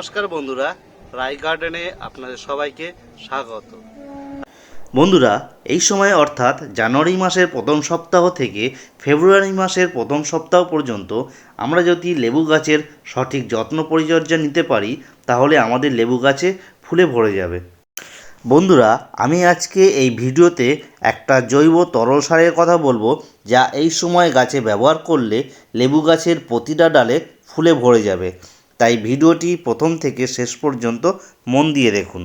নমস্কার বন্ধুরা, রাই গার্ডেনে আপনাদের সবাইকে স্বাগত। বন্ধুরা, এই সময় অর্থাৎ জানুয়ারি মাসের প্রথম সপ্তাহ থেকে ফেব্রুয়ারি মাসের প্রথম সপ্তাহ পর্যন্ত আমরা যদি লেবু গাছের সঠিক যত্ন পরিচর্যা নিতে পারি, তাহলে আমাদের লেবু গাছে ফুলে ভরে যাবে। বন্ধুরা, আমি আজকে এই ভিডিওতে একটা জৈব তরল সারের কথা বলব, যা এই সময় গাছে ব্যবহার করলে লেবু গাছের প্রতিটা ডালে ফুলে ভরে যাবে। তাই ভিডিওটি প্রথম থেকে শেষ পর্যন্ত মন দিয়ে দেখুন।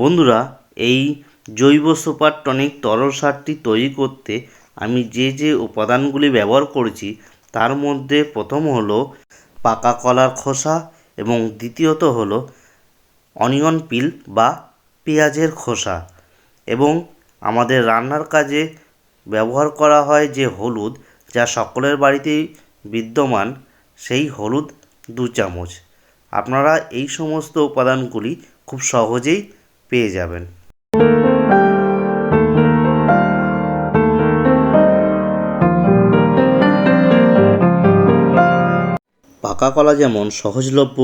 বন্ধুরা, এই জৈব সুপার টনিক তরল সারটি তৈরি করতে আমি যে যে উপাদানগুলি ব্যবহার করেছি, তার মধ্যে প্রথম হলো পাকা কলার খোসা এবং দ্বিতীয়ত হলো অনিয়ন পিল বা পেঁয়াজের খোসা এবং আমাদের রান্নার কাজে ব্যবহার করা হয় যে হলুদ, যা সকলের বাড়িতেই বিদ্যমান, সেই হলুদ দু চামচ। আপনারা এই সমস্ত উপাদানগুলি খুব সহজেই পেয়ে যাবেন। পাকা কলা যেমন সহজলভ্য,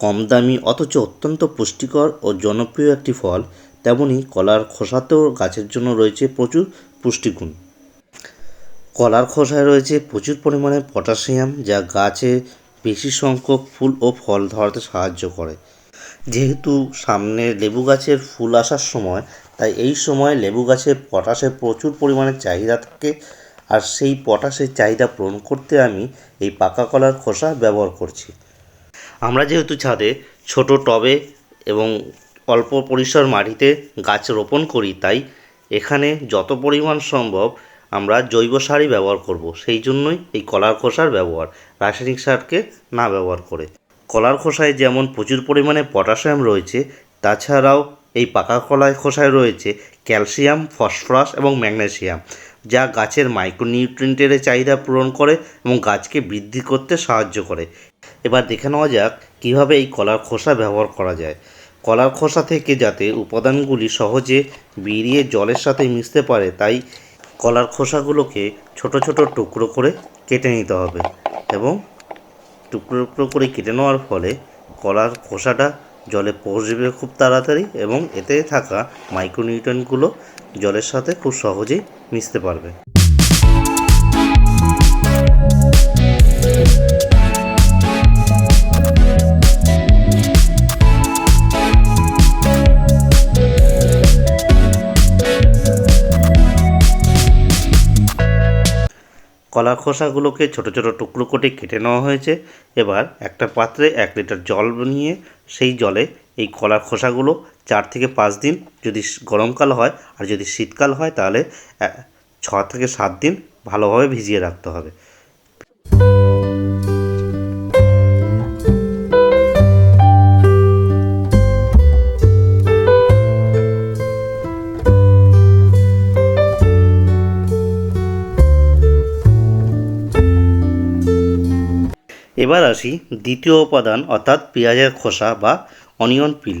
কম দামি অথচ অত্যন্ত পুষ্টিকর ও জনপ্রিয় একটি ফল, তেমনি কলার খোসাতেও গাছের জন্য রয়েছে প্রচুর পুষ্টিগুণ। কলার খোসায় রয়েছে প্রচুর পরিমাণে পটাশিয়াম, যা গাছে বেশি সংখ্যক ফুল ও ফল ধরাতে সাহায্য করে। যেহেতু সামনে লেবু গাছের ফুল আসার সময়, তাই এই সময় লেবু গাছের পটাশের প্রচুর পরিমাণে চাহিদা থাকে, আর সেই পটাশের চাহিদা পূরণ করতে আমি এই পাকা কলার খোসা ব্যবহার করছি। আমরা যেহেতু ছাদে ছোট টবে এবং অল্প পরিসর মাটিতে গাছ রোপণ করি, তাই এখানে যত পরিমাণ সম্ভব আমরা জৈব সারই ব্যবহার করব। সেই জন্যই এই কলার খোসার ব্যবহার। রাসায়নিক সারকে না ব্যবহার করে। কলার খোসায় যেমন প্রচুর পরিমাণে পটাশিয়াম রয়েছে, তাছাড়াও এই পাকা কলার খোসায় রয়েছে ক্যালসিয়াম, ফসফরাস এবং ম্যাগনেসিয়াম, যা গাছের মাইক্রোনিউট্রিয়েন্টের চাহিদা পূরণ করে এবং গাছকে বৃদ্ধি করতে সাহায্য করে। এবার দেখে নেওয়া যাক কীভাবে এই কলার খোসা ব্যবহার করা যায়। কলার খোসা থেকে যাতে উপাদানগুলি সহজে বেরিয়ে জলের সাথে মিশতে পারে, তাই কলার খোসাগুলোকে ছোট ছোট টুকরো করে কেটে নিতে হবে এবং টুকরো টুকরো করে কেটে নেওয়ার ফলে কলার খোসাটা জলে পৌঁছবে খুব তাড়াতাড়ি এবং এতে থাকা মাইক্রোনিউট্রনগুলো জলের সাথে খুব সহজেই মিশতে পারবে। কলার খোসাগুলোকে ছোট ছোট টুকরো করে কেটে নেওয়া হয়েছে। এবার একটা পাত্রে এক লিটার জল নিয়ে সেই জলে এই কলার খোসাগুলো চার থেকে পাঁচ দিন যদি গরমকাল হয় আর যদি শীতকাল হয় তাহলে ছ থেকে সাত দিন ভালোভাবে ভিজিয়ে রাখতে হবে। এবার আসি দ্বিতীয় উপাদান, অর্থাৎ পেঁয়াজের খোসা বা অনিয়ন পিল।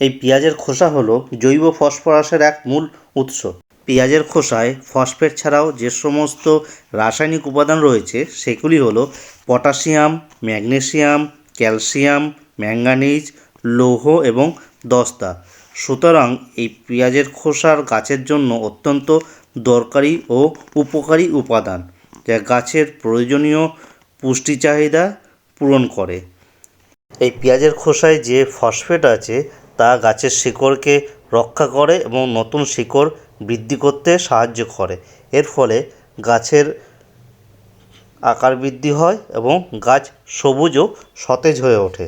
এই পেঁয়াজের খোসা হলো জৈব ফসফরাসের এক মূল উৎস। পেঁয়াজের খোসায় ফসফেট ছাড়াও যে সমস্ত রাসায়নিক উপাদান রয়েছে, সেগুলি হলো পটাশিয়াম ম্যাগনেসিয়াম ক্যালসিয়াম, ম্যাঙ্গানিজ, লৌহ এবং দস্তা। সুতরাং এই পেঁয়াজের খোসার গাছের জন্য অত্যন্ত দরকারি ও উপকারী উপাদান, যা গাছের প্রয়োজনীয় পুষ্টি চাহিদা পূরণ করে। এই পেঁয়াজের খোসায় যে ফসফেট আছে, তা গাছের শিকড়কে রক্ষা করে এবং নতুন শিকড় বৃদ্ধি করতে সাহায্য করে। এর ফলে গাছের আকার বৃদ্ধি হয় এবং গাছ সবুজ ও সতেজ হয়ে ওঠে।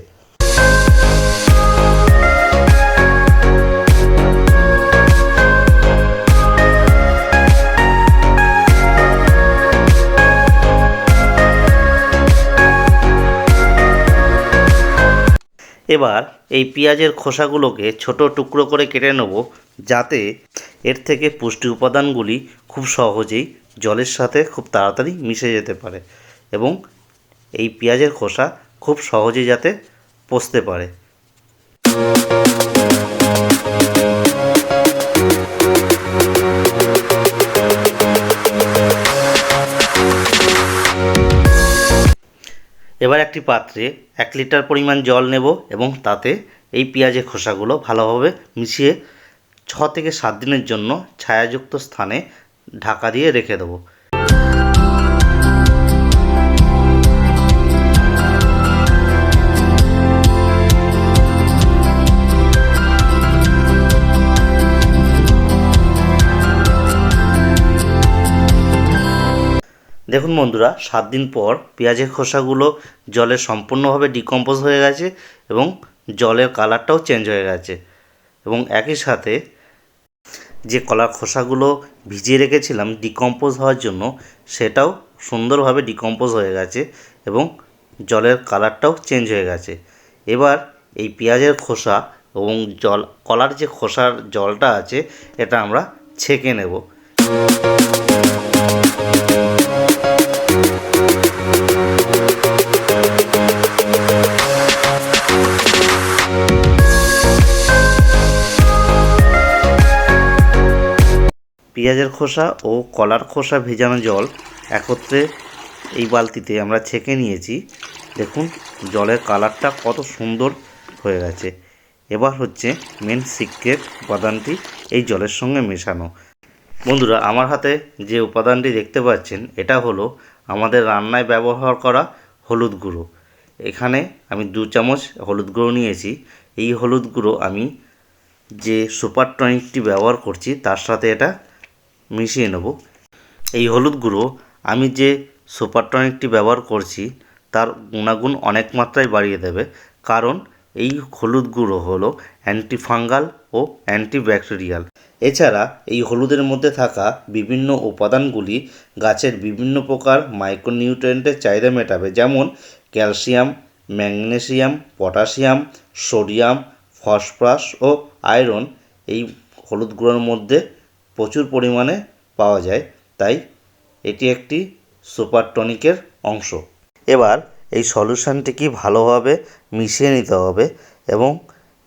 এবার এই পেঁয়াজের খোসাগুলোকে ছোট টুকরো করে কেটে নেব যাতে এর থেকে পুষ্টি উপাদানগুলি খুব সহজেই জলের সাথে খুব তাড়াতাড়ি মিশে যেতে পারে এবং এই পেঁয়াজের খোসা খুব সহজে যাতে পচতে পারে। এবার একটি পাত্রে এক লিটার পরিমাণ জল নেব এবং তাতে এই পেঁয়াজের খোসাগুলো ভালোভাবে মিশিয়ে ছ থেকে সাত দিনের জন্য ছায়াযুক্ত স্থানে ঢাকা দিয়ে রেখে দেবো। দেখুন বন্ধুরা, সাত দিন পর পেঁয়াজের খোসাগুলো জলে সম্পূর্ণভাবে ডিকম্পোজ হয়ে গেছে এবং জলের কালারটাও চেঞ্জ হয়ে গেছে। এবং একই সাথে যে কলার খোসাগুলো ভিজিয়ে রেখেছিলাম ডিকম্পোজ হওয়ার জন্য, সেটাও সুন্দরভাবে ডিকম্পোজ হয়ে গেছে এবং জলের কালারটাও চেঞ্জ হয়ে গেছে। এবার এই পেঁয়াজের খোসা এবং জল, কলার যে খোসার জলটা আছে, এটা আমরা ছেঁকে নেব। পেঁয়াজের খোসা ও কলার খোসা ভেজানো জল একত্রে এই বালতিতে আমরা ছেঁকে নিয়েছি। দেখুন, জলের কালারটা কত সুন্দর হয়ে গেছে। এবার হচ্ছে মেন সিক্রেট উপাদানটি এই জলের সঙ্গে মেশানো। বন্ধুরা, আমার হাতে যে উপাদানটি দেখতে পাচ্ছেন, এটা হলো আমাদের রান্নায় ব্যবহার করা হলুদ গুঁড়ো। এখানে আমি দু চামচ হলুদ গুঁড়ো নিয়েছি। এই হলুদ গুঁড়ো আমি যে সুপার টনিকটি ব্যবহার করছি, তার সাথে এটা মিশিয়ে নেব। এই হলুদ গুঁড়ো আমি যে সুপার টনিকটি ব্যবহার করছি, তার গুণাগুণ অনেক মাত্রায় বাড়িয়ে দেবে। কারণ এই হলুদ গুঁড়ো হলো অ্যান্টিফাঙ্গাল ও অ্যান্টিব্যাকটেরিয়াল। এছাড়া এই হলুদের মধ্যে থাকা বিভিন্ন উপাদানগুলি গাছের বিভিন্ন প্রকার মাইক্রোনিউট্রিয়েন্টের চাহিদা মেটাবে, যেমন calcium, magnesium, potassium, sodium, phosphorus ও আয়রন। এই হলুদ গুঁড়োর মধ্যে প্রচুর পরিমাণে পাওয়া যায়। তাই এটি একটি সুপার টনিকের অংশ। এবার এই সলিউশনটিকে ভালোভাবে মিশিয়ে নিতে হবে এবং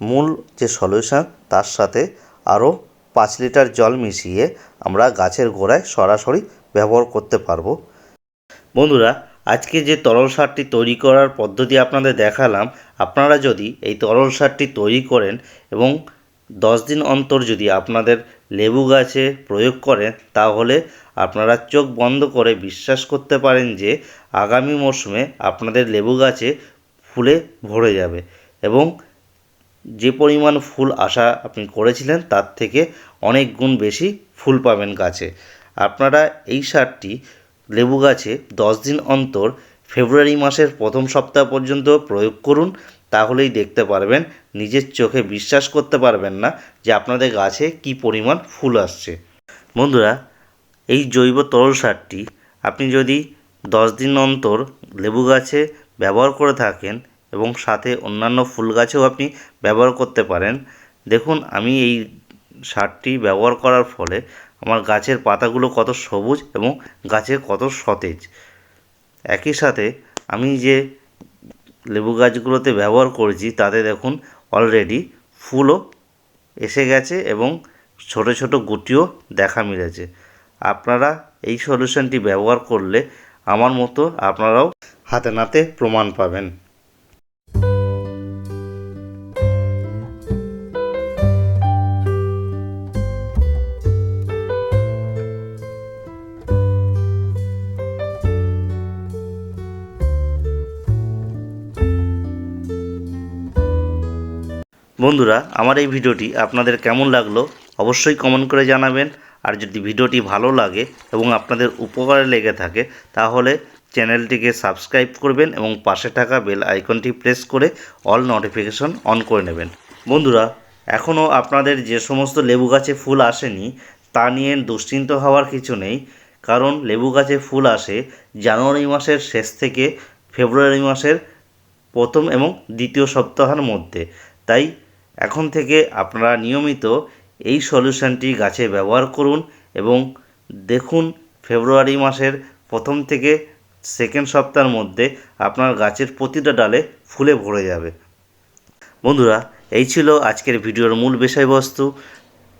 মূল যে সলিউশন তার সাথে আরও পাঁচ লিটার জল মিশিয়ে আমরা গাছের গোড়ায় সরাসরি ব্যবহার করতে পারব। বন্ধুরা, আজকে যে তরল সারটি তৈরি করার পদ্ধতি আপনাদের দেখালাম, আপনারা যদি এই তরল সারটি তৈরি করেন এবং দশ দিন অন্তর যদি আপনাদের লেবু গাছে প্রয়োগ করেন, তাহলে আপনারা চোখ বন্ধ করে বিশ্বাস করতে পারেন যে আগামী মরশুমে আপনাদের লেবু গাছে ফুলে ভরে যাবে। এবং যে পরিমাণ ফুল আশা আপনি করেছিলেন, তার থেকে অনেক গুণ বেশি ফুল পাবেন গাছে। আপনারা এই সারটি লেবু গাছে দশ দিন অন্তর ফেব্রুয়ারি মাসের প্রথম সপ্তাহ পর্যন্ত প্রয়োগ করুন। তাহলেই দেখতে পারবেন, নিজের চোখে বিশ্বাস করতে পারবেন না যে আপনাদের গাছে কি পরিমাণ ফুল আসছে। বন্ধুরা, এই জৈব তরল সারটি আপনি যদি দশ দিন অন্তর লেবু গাছে ব্যবহার করে থাকেন এবং সাথে অন্যান্য ফুল গাছেও আপনি ব্যবহার করতে পারেন, দেখুন আমি এই সারটি ব্যবহার করার ফলে আমার গাছের পাতাগুলো কত সবুজ এবং গাছে কত সতেজ। একই সাথে আমি যে লেবু গাছগুলোতে ব্যবহার করেছি, তাতে দেখুন অলরেডি ফুলও এসে গেছে এবং ছোট ছোট গুটিও দেখা মিলেছে। আপনারা এই সলিউশনটি ব্যবহার করলে আমার মতো আপনারাও হাতে নাতে প্রমাণ পাবেন। বন্ধুরা, আমার এই ভিডিওটি আপনাদের কেমন লাগল অবশ্যই কমেন্ট করে জানাবেন। আর যদি ভিডিওটি ভালো লাগে এবং আপনাদের উপকারে লেগে থাকে, তাহলে চ্যানেলটিকে সাবস্ক্রাইব করবেন এবং পাশে থাকা বেল আইকনটি প্রেস করে অল নোটিফিকেশন অন করে নেবেন। বন্ধুরা এখনও আপনাদের যে সমস্ত লেবু গাছে ফুল আসেনি, তা নিয়ে দুশ্চিন্ত হওয়ার কিছু নেই। কারণ লেবু গাছে ফুল আসে জানুয়ারি মাসের শেষ থেকে ফেব্রুয়ারি মাসের প্রথম এবং দ্বিতীয় সপ্তাহের মধ্যে। তাই এখন থেকে আপনারা নিয়মিত এই সলিউশনটি গাছে ব্যবহার করুন এবং দেখুন ফেব্রুয়ারি মাসের প্রথম থেকে সেকেন্ড সপ্তাহের মধ্যে আপনার গাছের প্রতিটা ডালে ফুলে ভরে যাবে। বন্ধুরা, এই ছিল আজকের ভিডিওর মূল বিষয়বস্তু।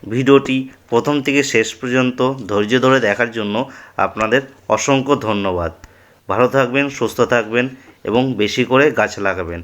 ভিডিওটি প্রথম থেকে শেষ পর্যন্ত ধৈর্য ধরে দেখার জন্য আপনাদের অসংখ্য ধন্যবাদ। ভালো থাকবেন, সুস্থ থাকবেন এবং বেশি করে গাছ লাগাবেন।